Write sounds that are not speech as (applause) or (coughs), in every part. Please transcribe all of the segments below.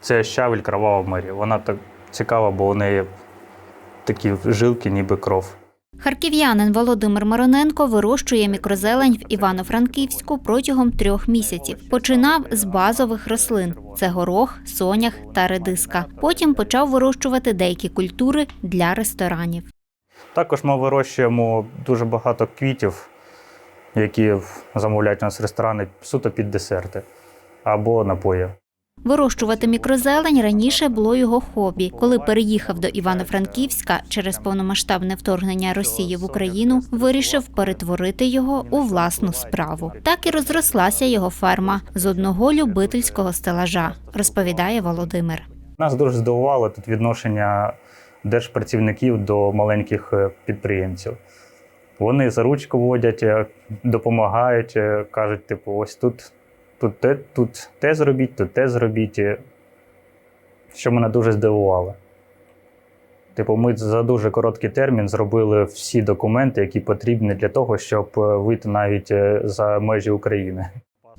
Це щавель кровава мері. Вона так цікава, бо у неї такі жилки, ніби кров. Харків'янин Володимир Мароненко вирощує мікрозелень в Івано-Франківську протягом трьох місяців. Починав з базових рослин: це горох, сонях та редиска. Потім почав вирощувати деякі культури для ресторанів. Також ми вирощуємо дуже багато квітів, які замовляють у нас ресторани суто під десерти або напої. Вирощувати мікрозелень раніше було його хобі. Коли переїхав до Івано-Франківська через повномасштабне вторгнення Росії в Україну, вирішив перетворити його у власну справу. Так і розрослася його ферма з одного любительського стелажа, розповідає Володимир. Нас дуже здивувало тут відношення держпрацівників до маленьких е, підприємців. Вони за ручку водять, е, допомагають, е, кажуть, типу, ось тут, тут, те, тут те зробіть, тут те зробіть. Що мене дуже здивувало. Типу, ми за дуже короткий термін зробили всі документи, які потрібні для того, щоб е, вийти навіть е, за межі України.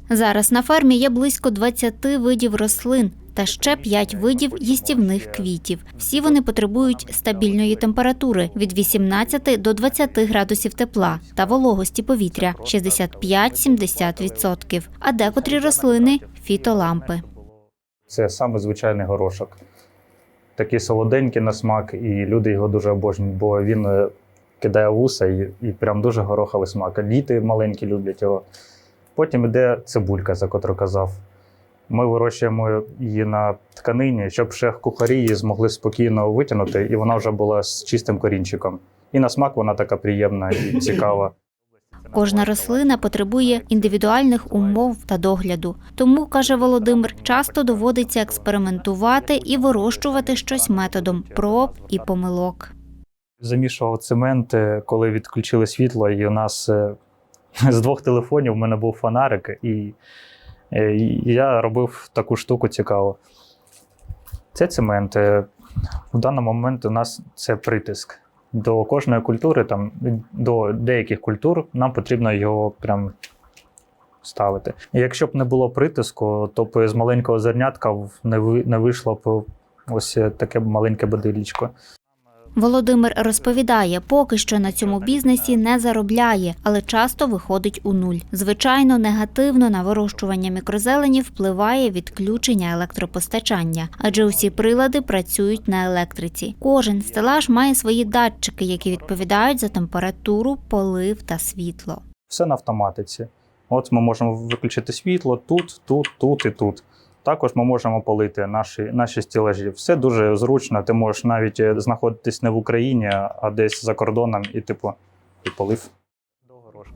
Зараз на фермі є близько 20 видів рослин та ще 5 видів їстівних квітів. Всі вони потребують стабільної температури від 18 до 20 градусів тепла та вологості повітря 65-70%. А декотрі рослини фітолампи. Це саме звичайний горошок. Такий солоденький на смак, і люди його дуже обожнюють, бо він е, кидає вуса і, і прям дуже гороховий смак. Діти маленькі люблять його. Потім йде цибулька, за котру казав. Ми вирощуємо її на тканині, щоб шеф-кухарі її змогли спокійно витягнути, і вона вже була з чистим корінчиком. І на смак вона така приємна і (coughs) цікава. Кожна рослина потребує індивідуальних умов та догляду. Тому, каже Володимир, часто доводиться експериментувати і вирощувати щось методом проб і помилок. Замішував цемент, е, коли відключили світло, і у нас е, (laughs) з двох телефонів в мене був фонарик, і я робив таку штуку цікаву. Це цемент. е, В даний момент у нас це притиск. До кожної культури, там, до деяких культур, нам потрібно його прям ставити. І якщо б не було притиску, то б з маленького зернятка не, вийшло б ось таке маленьке бодилічко. Володимир розповідає, поки що на цьому бізнесі не заробляє, але часто виходить у нуль. Звичайно, негативно на вирощування мікрозелені впливає відключення електропостачання, адже усі прилади працюють на електриці. Кожен стелаж має свої датчики, які відповідають за температуру, полив та світло. все на автоматиці. От ми можемо виключити світло тут, тут, тут і тут. Також ми можемо полити наші, наші стілажі. Все дуже зручно. Ти можеш навіть е, знаходитись не в Україні, а десь за кордоном, і типу, і полив.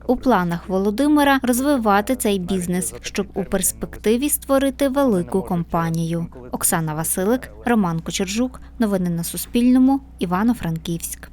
У планах Володимира розвивати цей бізнес, щоб у перспективі створити велику компанію. Оксана Василик, Роман Кочержук. Новини на Суспільному. Івано-Франківськ.